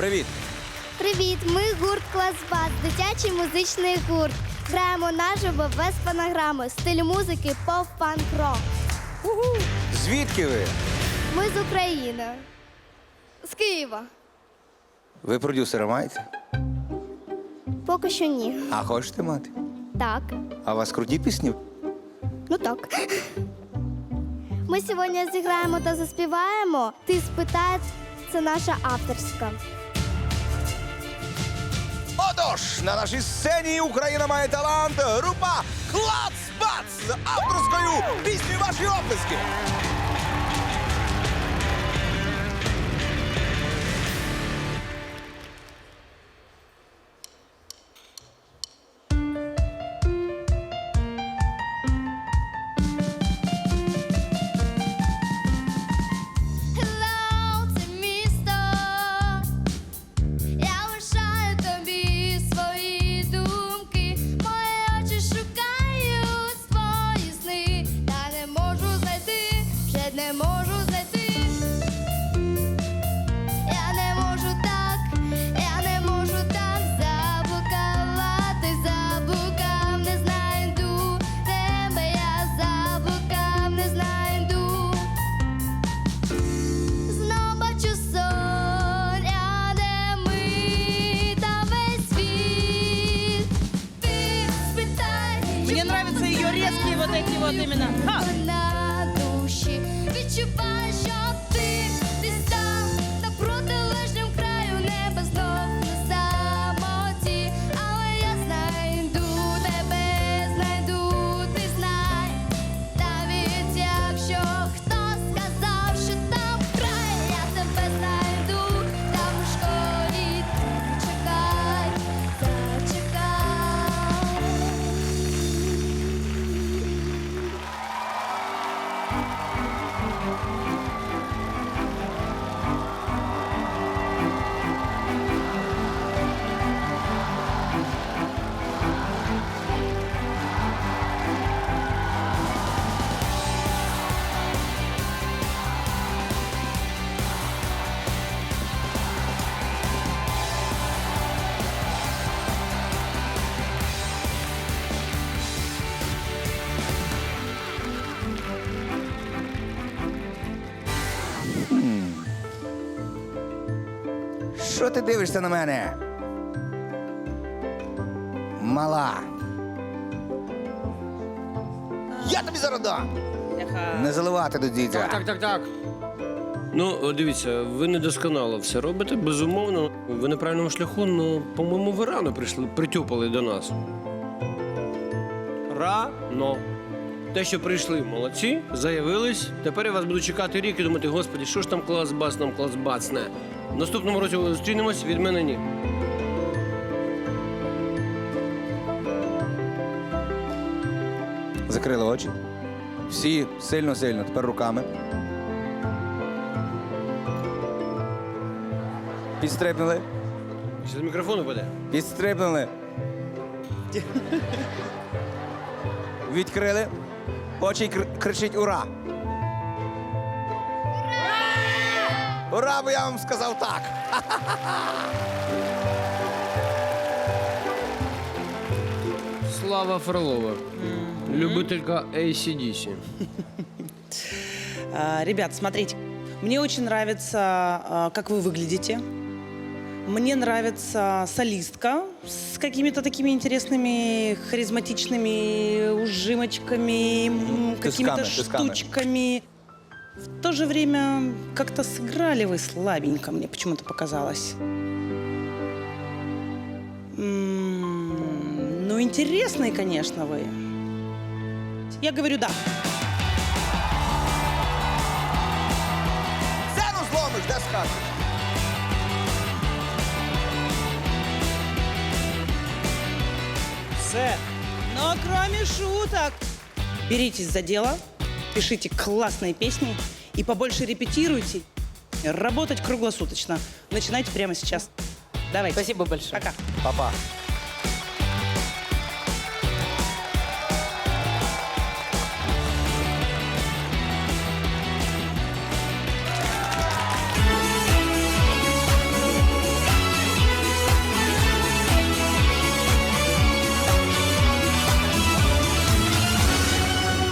Привіт. Привіт! Ми гурт Клас Бас, дитячий музичний гурт. Граємо наживо без фонограми, стиль музики поп панк рок. Звідки ви? Ми з України. З Києва. Ви продюсера маєте? Поки що ні. А хочете мати? Так. А у вас круті пісні? Ну так. Ми сьогодні зіграємо та заспіваємо. Ти спитай, це наша авторська. Отож, на нашій сцені Україна має талант. Група Клацбац з авторською піснею ваші оплески. Вот именно. Що ти дивишся на мене? Мала. Я тобі зараз дам. Не заливати до дідя. Так, так, так, так. Ну, дивіться, ви недосконало все робите, безумовно. Ви на правильному шляху, ну, по-моєму, ви рано прийшли, притюпали до нас. Рано. Те, що прийшли, молодці, заявились. Тепер я вас буду чекати рік і думати, господі, що ж там клас бас нам клас бацне. В наступному році зустрінемось, від мене ні. Закрили очі. Всі сильно-сильно, тепер руками. Підстрибнули. Ще з мікрофону буде. Підстрибнули. Відкрили. Очі кричить ура. Ура! Ура, бо я вам сказав так. Слава Фролова. Любителька ACDC. Ребят, смотрите, мне очень нравится, а, как вы выглядите. Мне нравится солистка с какими-то такими интересными, харизматичными ужимочками, какими-то штучками. В то же время как-то сыграли вы слабенько, мне почему-то показалось. Ну, интересные, конечно, вы. Я говорю да. Сцену зломиш, де скажеш? Все. Но кроме шуток. Беритесь за дело, пишите классные песни и побольше репетируйте. Работать круглосуточно. Начинайте прямо сейчас. Давайте. Спасибо большое. Пока. Папа.